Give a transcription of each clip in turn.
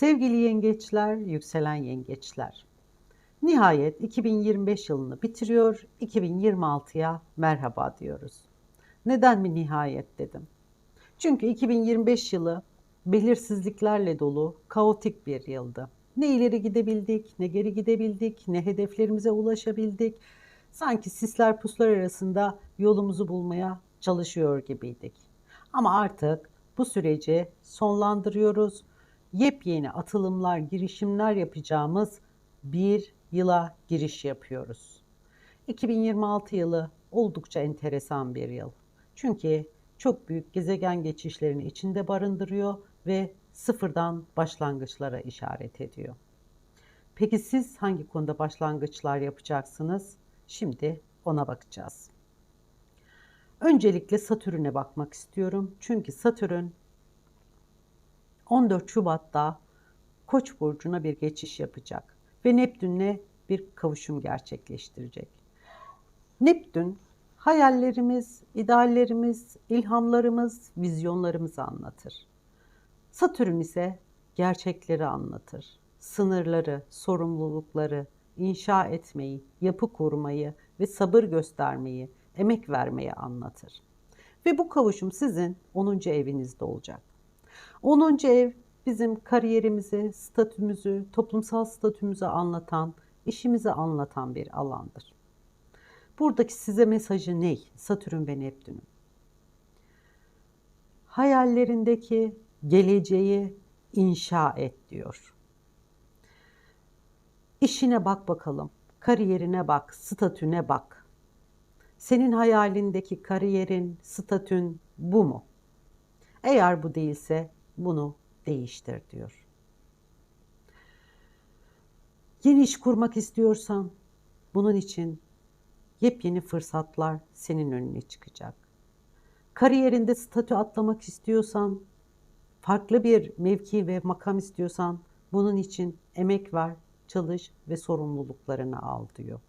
Sevgili yengeçler, yükselen yengeçler. Nihayet 2025 yılını bitiriyor, 2026'ya merhaba diyoruz. Neden mi nihayet dedim? Çünkü 2025 yılı belirsizliklerle dolu, kaotik bir yıldı. Ne ileri gidebildik, ne geri gidebildik, ne hedeflerimize ulaşabildik. Sanki sisler puslar arasında yolumuzu bulmaya çalışıyor gibiydik. Ama artık bu süreci sonlandırıyoruz. Yepyeni atılımlar, girişimler yapacağımız bir yıla giriş yapıyoruz. 2026 yılı oldukça enteresan bir yıl. Çünkü çok büyük gezegen geçişlerini içinde barındırıyor ve sıfırdan başlangıçlara işaret ediyor. Peki siz hangi konuda başlangıçlar yapacaksınız? Şimdi ona bakacağız. Öncelikle Satürn'e bakmak istiyorum. Çünkü Satürn 14 Şubat'ta Koç burcuna bir geçiş yapacak ve Neptün'le bir kavuşum gerçekleştirecek. Neptün hayallerimiz, ideallerimiz, ilhamlarımız, vizyonlarımızı anlatır. Satürn ise gerçekleri anlatır. Sınırları, sorumlulukları, inşa etmeyi, yapı kurmayı ve sabır göstermeyi, emek vermeyi anlatır. Ve bu kavuşum sizin 10. evinizde olacak. 10. ev bizim kariyerimizi, statümüzü, toplumsal statümüzü anlatan, işimizi anlatan bir alandır. Buradaki size mesajı ne? Satürn ve Neptün'ün. Hayallerindeki geleceği inşa et diyor. İşine bak bakalım, kariyerine bak, statüne bak. Senin hayalindeki kariyerin, statün bu mu? Eğer bu değilse bunu değiştir diyor. Yeni iş kurmak istiyorsan bunun için yepyeni fırsatlar senin önüne çıkacak. Kariyerinde statü atlamak istiyorsan, farklı bir mevki ve makam istiyorsan bunun için emek ver, çalış ve sorumluluklarını al diyor.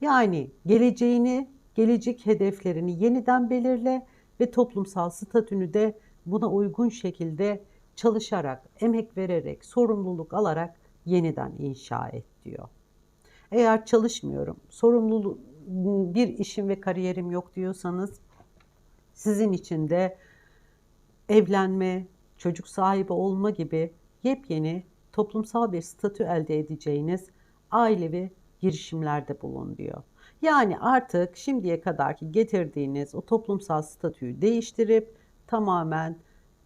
Yani geleceğini, gelecek hedeflerini yeniden belirle ve toplumsal statünü de buna uygun şekilde çalışarak, emek vererek, sorumluluk alarak yeniden inşa et diyor. Eğer çalışmıyorum, sorumluluk bir işim ve kariyerim yok diyorsanız sizin için de evlenme, çocuk sahibi olma gibi yepyeni toplumsal bir statü elde edeceğiniz ailevi girişimlerde bulun diyor. Yani artık şimdiye kadarki getirdiğiniz o toplumsal statüyü değiştirip tamamen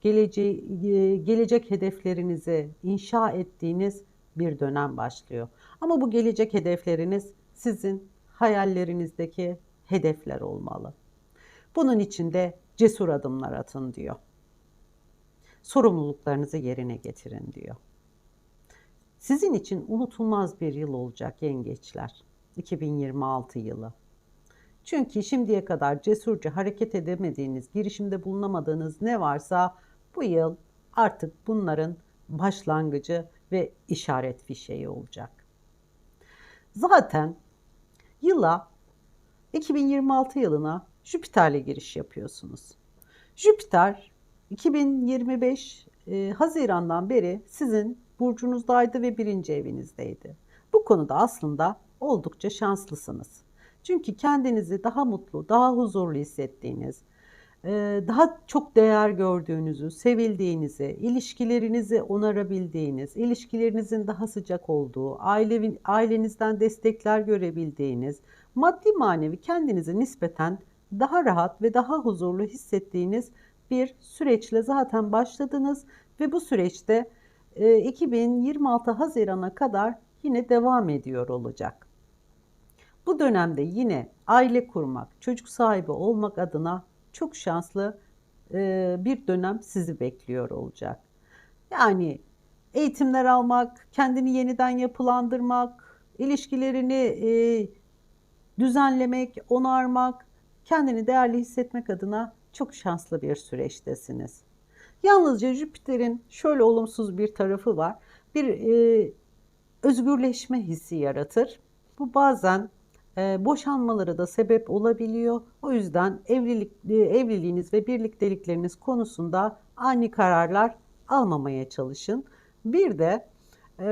geleceği, gelecek hedeflerinizi inşa ettiğiniz bir dönem başlıyor. Ama bu gelecek hedefleriniz sizin hayallerinizdeki hedefler olmalı. Bunun için de cesur adımlar atın diyor. Sorumluluklarınızı yerine getirin diyor. Sizin için unutulmaz bir yıl olacak yengeçler. 2026 yılı. Çünkü şimdiye kadar cesurca hareket edemediğiniz, girişimde bulunamadığınız ne varsa bu yıl artık bunların başlangıcı ve işaret fişeği olacak. Zaten yıla 2026 yılına Jüpiter'le giriş yapıyorsunuz. Jüpiter 2025 e, Haziran'dan beri sizin burcunuzdaydı ve birinci evinizdeydi. Bu konuda aslında oldukça şanslısınız. Çünkü kendinizi daha mutlu, daha huzurlu hissettiğiniz, e, daha çok değer gördüğünüzü, sevildiğinizi, ilişkilerinizi onarabildiğiniz, ilişkilerinizin daha sıcak olduğu, aile, ailenizden destekler görebildiğiniz, maddi manevi kendinizi nispeten daha rahat ve daha huzurlu hissettiğiniz bir süreçle zaten başladınız ve bu süreçte 2026 e, Haziran'a kadar yine devam ediyor olacak. Bu dönemde yine aile kurmak, çocuk sahibi olmak adına çok şanslı e, bir dönem sizi bekliyor olacak. Yani eğitimler almak, kendini yeniden yapılandırmak, ilişkilerini e, düzenlemek, onarmak, kendini değerli hissetmek adına çok şanslı bir süreçtesiniz. Yalnızca Jüpiter'in şöyle olumsuz bir tarafı var. Bir e, özgürleşme hissi yaratır. Bu bazen boşanmalara da sebep olabiliyor. O yüzden evlilik e, evliliğiniz ve birliktelikleriniz konusunda ani kararlar almamaya çalışın. Bir de e,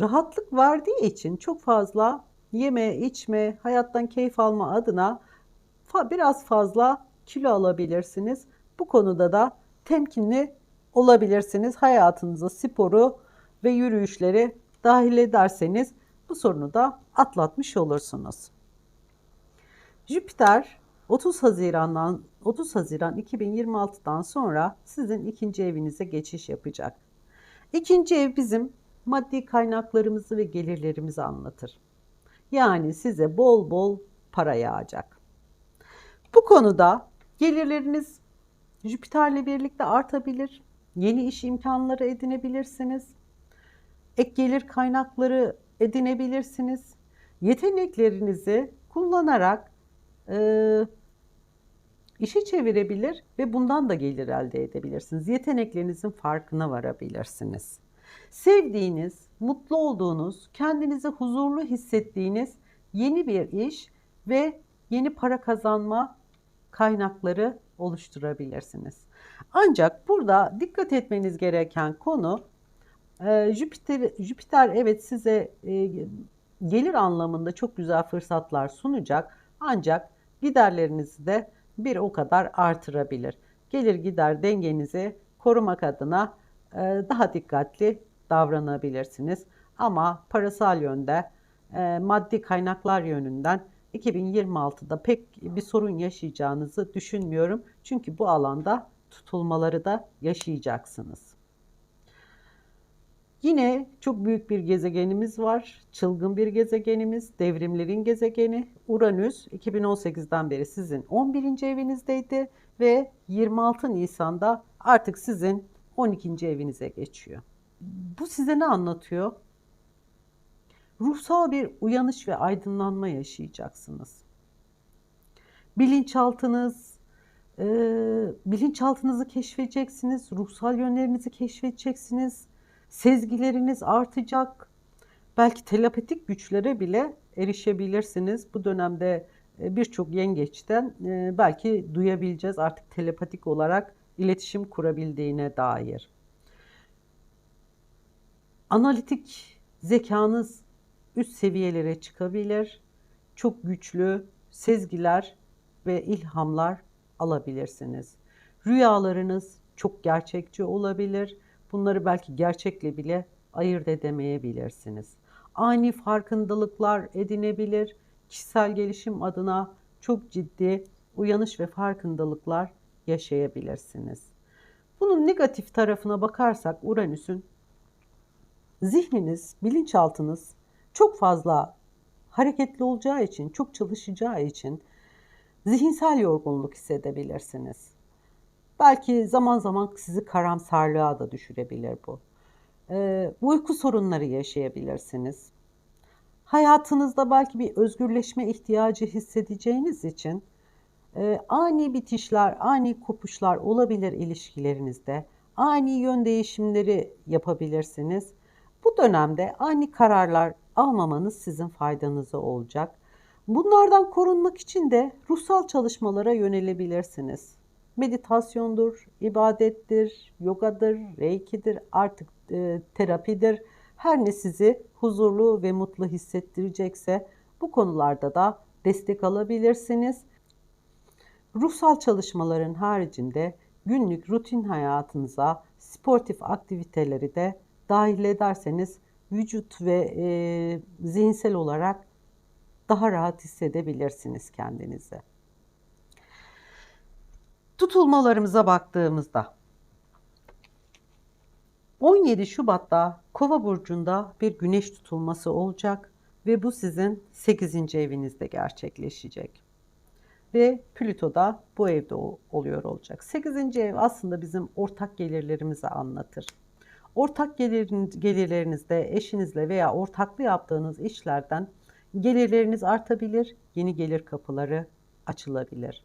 rahatlık verdiği için çok fazla yeme, içme, hayattan keyif alma adına fa- biraz fazla kilo alabilirsiniz. Bu konuda da temkinli olabilirsiniz. Hayatınıza sporu ve yürüyüşleri dahil ederseniz bu sorunu da atlatmış olursunuz. Jüpiter 30 Haziran'dan 30 Haziran 2026'dan sonra sizin ikinci evinize geçiş yapacak. İkinci ev bizim maddi kaynaklarımızı ve gelirlerimizi anlatır. Yani size bol bol para yağacak. Bu konuda gelirleriniz Jüpiter'le birlikte artabilir. Yeni iş imkanları edinebilirsiniz. Ek gelir kaynakları edinebilirsiniz. Yeteneklerinizi kullanarak e, işe çevirebilir ve bundan da gelir elde edebilirsiniz. Yeteneklerinizin farkına varabilirsiniz. Sevdiğiniz, mutlu olduğunuz, kendinizi huzurlu hissettiğiniz yeni bir iş ve yeni para kazanma kaynakları oluşturabilirsiniz. Ancak burada dikkat etmeniz gereken konu e, Jüpiter, Jüpiter evet size e, gelir anlamında çok güzel fırsatlar sunacak ancak giderlerinizi de bir o kadar artırabilir. Gelir gider dengenizi korumak adına e, daha dikkatli davranabilirsiniz. Ama parasal yönde, e, maddi kaynaklar yönünden 2026'da pek bir sorun yaşayacağınızı düşünmüyorum. Çünkü bu alanda tutulmaları da yaşayacaksınız. Yine çok büyük bir gezegenimiz var. Çılgın bir gezegenimiz, devrimlerin gezegeni Uranüs 2018'den beri sizin 11. evinizdeydi ve 26 Nisan'da artık sizin 12. evinize geçiyor. Bu size ne anlatıyor? Ruhsal bir uyanış ve aydınlanma yaşayacaksınız. Bilinçaltınız, e, bilinçaltınızı keşfedeceksiniz, ruhsal yönlerinizi keşfedeceksiniz, sezgileriniz artacak, belki telepatik güçlere bile erişebilirsiniz. Bu dönemde e, birçok yengeçten e, belki duyabileceğiz artık telepatik olarak iletişim kurabildiğine dair. Analitik zekanız üst seviyelere çıkabilir. Çok güçlü sezgiler ve ilhamlar alabilirsiniz. Rüyalarınız çok gerçekçi olabilir. Bunları belki gerçekle bile ayırt edemeyebilirsiniz. Ani farkındalıklar edinebilir. Kişisel gelişim adına çok ciddi uyanış ve farkındalıklar yaşayabilirsiniz. Bunun negatif tarafına bakarsak Uranüs'ün zihniniz, bilinçaltınız çok fazla hareketli olacağı için, çok çalışacağı için zihinsel yorgunluk hissedebilirsiniz. Belki zaman zaman sizi karamsarlığa da düşürebilir bu. Ee, uyku sorunları yaşayabilirsiniz. Hayatınızda belki bir özgürleşme ihtiyacı hissedeceğiniz için e, ani bitişler, ani kopuşlar olabilir ilişkilerinizde. Ani yön değişimleri yapabilirsiniz. Bu dönemde ani kararlar almamanız sizin faydanıza olacak. Bunlardan korunmak için de ruhsal çalışmalara yönelebilirsiniz. Meditasyondur, ibadettir, yogadır, reikidir, artık e, terapidir. Her ne sizi huzurlu ve mutlu hissettirecekse bu konularda da destek alabilirsiniz. Ruhsal çalışmaların haricinde günlük rutin hayatınıza sportif aktiviteleri de dahil ederseniz vücut ve e, zihinsel olarak daha rahat hissedebilirsiniz kendinizi. Tutulmalarımıza baktığımızda 17 Şubat'ta Kova burcunda bir güneş tutulması olacak ve bu sizin 8. evinizde gerçekleşecek. Ve Plüto da bu evde oluyor olacak. 8. ev aslında bizim ortak gelirlerimizi anlatır. Ortak gelirlerinizde eşinizle veya ortaklı yaptığınız işlerden gelirleriniz artabilir, yeni gelir kapıları açılabilir.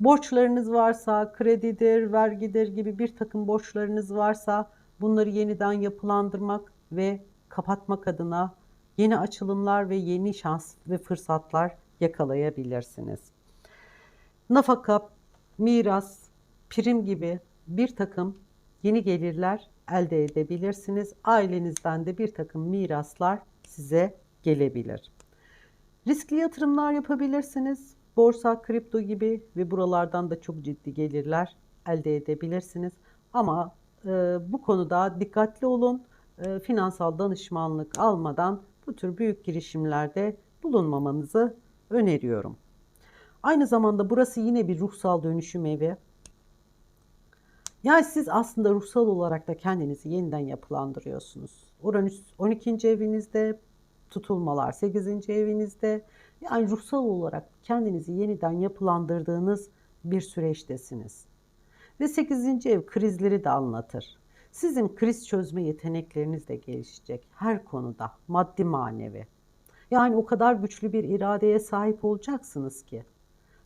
Borçlarınız varsa, kredidir, vergidir gibi bir takım borçlarınız varsa bunları yeniden yapılandırmak ve kapatmak adına yeni açılımlar ve yeni şans ve fırsatlar yakalayabilirsiniz. Nafaka, miras, prim gibi bir takım yeni gelirler elde edebilirsiniz. Ailenizden de bir takım miraslar size gelebilir. Riskli yatırımlar yapabilirsiniz. Borsa, kripto gibi ve buralardan da çok ciddi gelirler elde edebilirsiniz. Ama e, bu konuda dikkatli olun. E, finansal danışmanlık almadan bu tür büyük girişimlerde bulunmamanızı öneriyorum. Aynı zamanda burası yine bir ruhsal dönüşüm evi. Yani siz aslında ruhsal olarak da kendinizi yeniden yapılandırıyorsunuz. Uranüs 12. evinizde, tutulmalar 8. evinizde. Yani ruhsal olarak kendinizi yeniden yapılandırdığınız bir süreçtesiniz. Ve 8. ev krizleri de anlatır. Sizin kriz çözme yetenekleriniz de gelişecek her konuda, maddi manevi. Yani o kadar güçlü bir iradeye sahip olacaksınız ki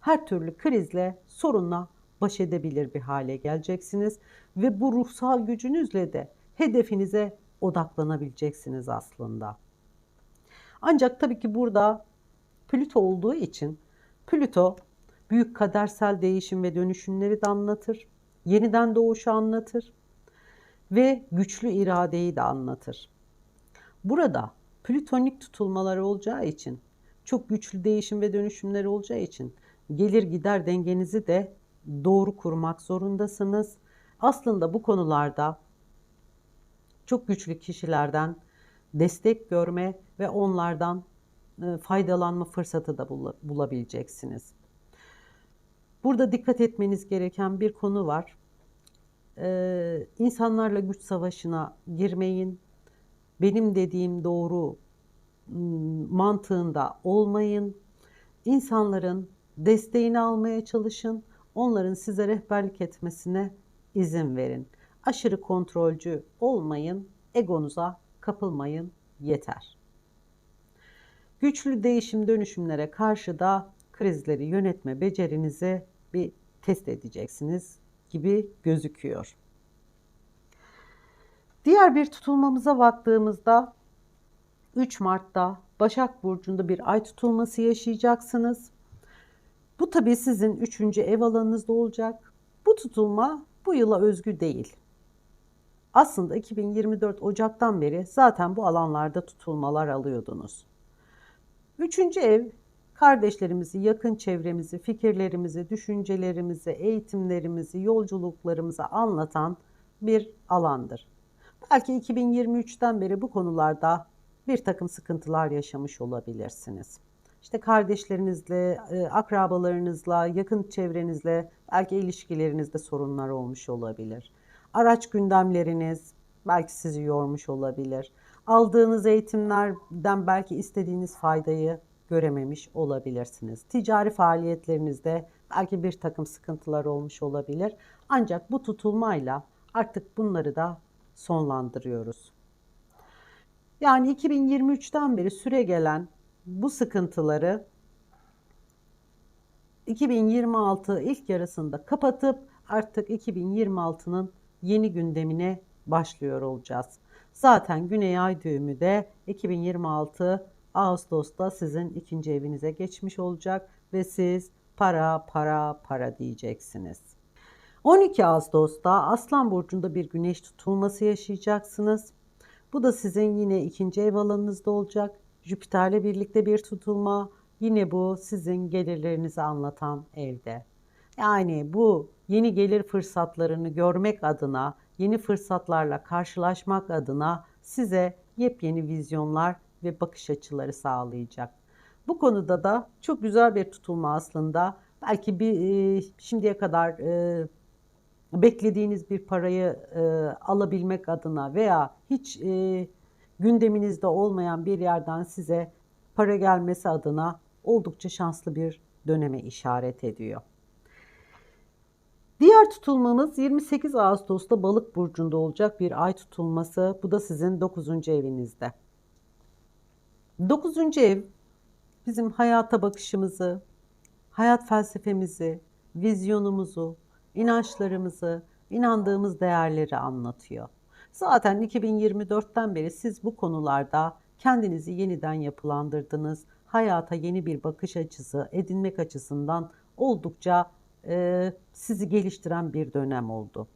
her türlü krizle, sorunla baş edebilir bir hale geleceksiniz ve bu ruhsal gücünüzle de hedefinize odaklanabileceksiniz aslında. Ancak tabii ki burada Plüto olduğu için Plüto büyük kadersel değişim ve dönüşümleri de anlatır. Yeniden doğuşu anlatır ve güçlü iradeyi de anlatır. Burada plütonik tutulmalar olacağı için çok güçlü değişim ve dönüşümler olacağı için gelir gider dengenizi de doğru kurmak zorundasınız. Aslında bu konularda çok güçlü kişilerden destek görme ve onlardan faydalanma fırsatı da bulabileceksiniz. Burada dikkat etmeniz gereken bir konu var. Ee, insanlarla güç savaşına girmeyin. Benim dediğim doğru mantığında olmayın. İnsanların desteğini almaya çalışın. Onların size rehberlik etmesine izin verin. Aşırı kontrolcü olmayın. Egonuza kapılmayın yeter. Güçlü değişim dönüşümlere karşı da krizleri yönetme becerinizi bir test edeceksiniz gibi gözüküyor. Diğer bir tutulmamıza baktığımızda 3 Mart'ta Başak Burcu'nda bir ay tutulması yaşayacaksınız. Bu tabii sizin 3. ev alanınızda olacak. Bu tutulma bu yıla özgü değil. Aslında 2024 Ocak'tan beri zaten bu alanlarda tutulmalar alıyordunuz. Üçüncü ev kardeşlerimizi, yakın çevremizi, fikirlerimizi, düşüncelerimizi, eğitimlerimizi, yolculuklarımızı anlatan bir alandır. Belki 2023'ten beri bu konularda bir takım sıkıntılar yaşamış olabilirsiniz. İşte kardeşlerinizle, e, akrabalarınızla, yakın çevrenizle belki ilişkilerinizde sorunlar olmuş olabilir. Araç gündemleriniz belki sizi yormuş olabilir. Aldığınız eğitimlerden belki istediğiniz faydayı görememiş olabilirsiniz. Ticari faaliyetlerinizde belki bir takım sıkıntılar olmuş olabilir. Ancak bu tutulmayla artık bunları da sonlandırıyoruz. Yani 2023'ten beri süre gelen bu sıkıntıları 2026 ilk yarısında kapatıp artık 2026'nın yeni gündemine başlıyor olacağız. Zaten Güney Ay düğümü de 2026 Ağustos'ta sizin ikinci evinize geçmiş olacak ve siz para para para diyeceksiniz. 12 Ağustos'ta Aslan Burcu'nda bir güneş tutulması yaşayacaksınız. Bu da sizin yine ikinci ev alanınızda olacak. Jüpiter'le birlikte bir tutulma. Yine bu sizin gelirlerinizi anlatan evde. Yani bu yeni gelir fırsatlarını görmek adına, yeni fırsatlarla karşılaşmak adına size yepyeni vizyonlar ve bakış açıları sağlayacak. Bu konuda da çok güzel bir tutulma aslında. Belki bir e, şimdiye kadar e, beklediğiniz bir parayı e, alabilmek adına veya hiç gündeminizde olmayan bir yerden size para gelmesi adına oldukça şanslı bir döneme işaret ediyor. Diğer tutulmamız 28 Ağustos'ta Balık burcunda olacak bir ay tutulması. Bu da sizin 9. evinizde. 9. ev bizim hayata bakışımızı, hayat felsefemizi, vizyonumuzu, inançlarımızı, inandığımız değerleri anlatıyor. Zaten 2024'ten beri siz bu konularda kendinizi yeniden yapılandırdınız. Hayata yeni bir bakış açısı edinmek açısından oldukça e, sizi geliştiren bir dönem oldu.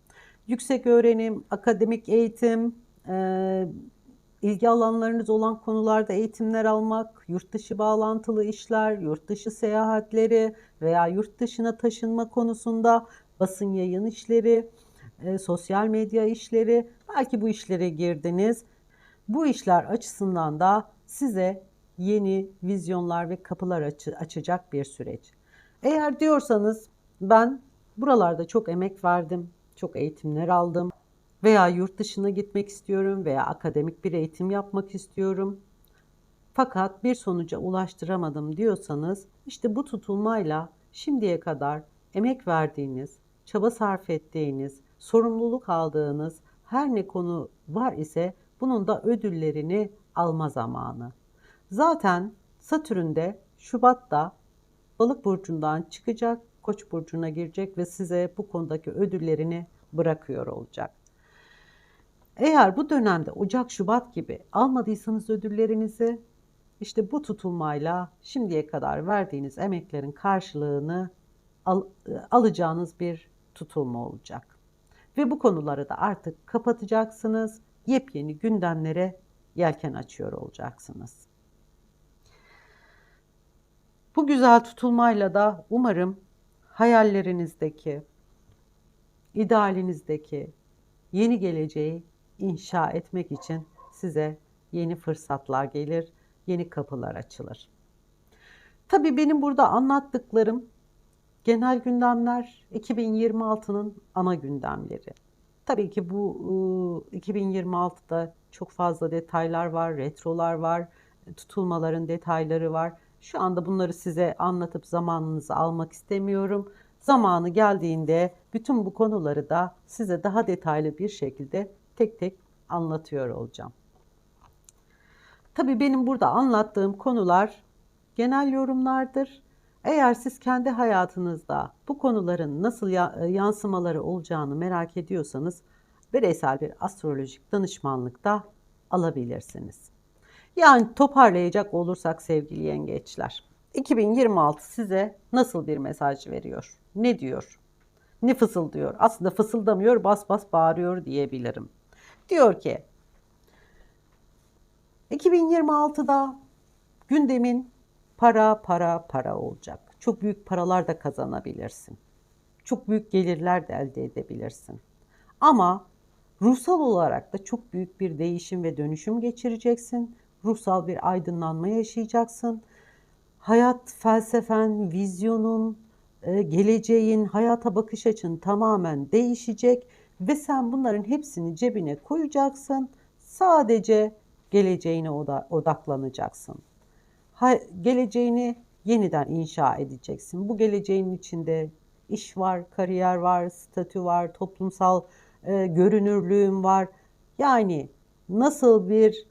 yüksek öğrenim, akademik eğitim, e, ilgi alanlarınız olan konularda eğitimler almak, yurt dışı bağlantılı işler, yurt dışı seyahatleri veya yurt dışına taşınma konusunda basın yayın işleri, e, sosyal medya işleri, belki bu işlere girdiniz. Bu işler açısından da size yeni vizyonlar ve kapılar açı- açacak bir süreç. Eğer diyorsanız ben buralarda çok emek verdim, çok eğitimler aldım veya yurt dışına gitmek istiyorum veya akademik bir eğitim yapmak istiyorum. Fakat bir sonuca ulaştıramadım diyorsanız işte bu tutulmayla şimdiye kadar emek verdiğiniz, çaba sarf ettiğiniz, sorumluluk aldığınız her ne konu var ise bunun da ödüllerini alma zamanı. Zaten Satürn Şubat'ta Balık burcundan çıkacak, Koç burcuna girecek ve size bu konudaki ödüllerini bırakıyor olacak. Eğer bu dönemde Ocak, Şubat gibi almadıysanız ödüllerinizi işte bu tutulmayla şimdiye kadar verdiğiniz emeklerin karşılığını al, alacağınız bir tutulma olacak. Ve bu konuları da artık kapatacaksınız. Yepyeni gündemlere yelken açıyor olacaksınız. Bu güzel tutulmayla da umarım hayallerinizdeki, idealinizdeki yeni geleceği inşa etmek için size yeni fırsatlar gelir, yeni kapılar açılır. Tabii benim burada anlattıklarım genel gündemler 2026'nın ana gündemleri. Tabii ki bu 2026'da çok fazla detaylar var, retrolar var, tutulmaların detayları var. Şu anda bunları size anlatıp zamanınızı almak istemiyorum. Zamanı geldiğinde bütün bu konuları da size daha detaylı bir şekilde tek tek anlatıyor olacağım. Tabii benim burada anlattığım konular genel yorumlardır. Eğer siz kendi hayatınızda bu konuların nasıl yansımaları olacağını merak ediyorsanız bireysel bir astrolojik danışmanlık da alabilirsiniz. Yani toparlayacak olursak sevgili yengeçler. 2026 size nasıl bir mesaj veriyor? Ne diyor? Ne fısıldıyor? Aslında fısıldamıyor, bas bas bağırıyor diyebilirim. Diyor ki 2026'da gündemin para para para olacak. Çok büyük paralar da kazanabilirsin. Çok büyük gelirler de elde edebilirsin. Ama ruhsal olarak da çok büyük bir değişim ve dönüşüm geçireceksin ruhsal bir aydınlanma yaşayacaksın. Hayat felsefen, vizyonun, e, geleceğin, hayata bakış açın tamamen değişecek ve sen bunların hepsini cebine koyacaksın. Sadece geleceğine odaklanacaksın. Geleceğini yeniden inşa edeceksin. Bu geleceğin içinde iş var, kariyer var, statü var, toplumsal e, görünürlüğün var. Yani nasıl bir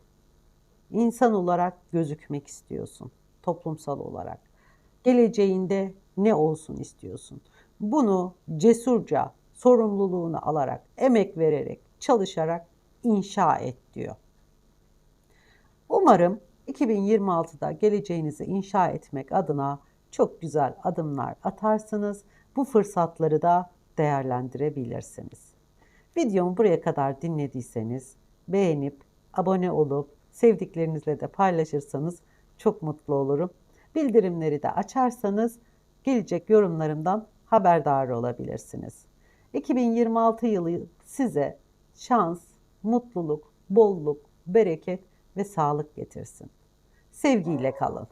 insan olarak gözükmek istiyorsun toplumsal olarak. Geleceğinde ne olsun istiyorsun? Bunu cesurca sorumluluğunu alarak, emek vererek, çalışarak inşa et diyor. Umarım 2026'da geleceğinizi inşa etmek adına çok güzel adımlar atarsınız. Bu fırsatları da değerlendirebilirsiniz. Videomu buraya kadar dinlediyseniz beğenip abone olup sevdiklerinizle de paylaşırsanız çok mutlu olurum. Bildirimleri de açarsanız gelecek yorumlarımdan haberdar olabilirsiniz. 2026 yılı size şans, mutluluk, bolluk, bereket ve sağlık getirsin. Sevgiyle kalın.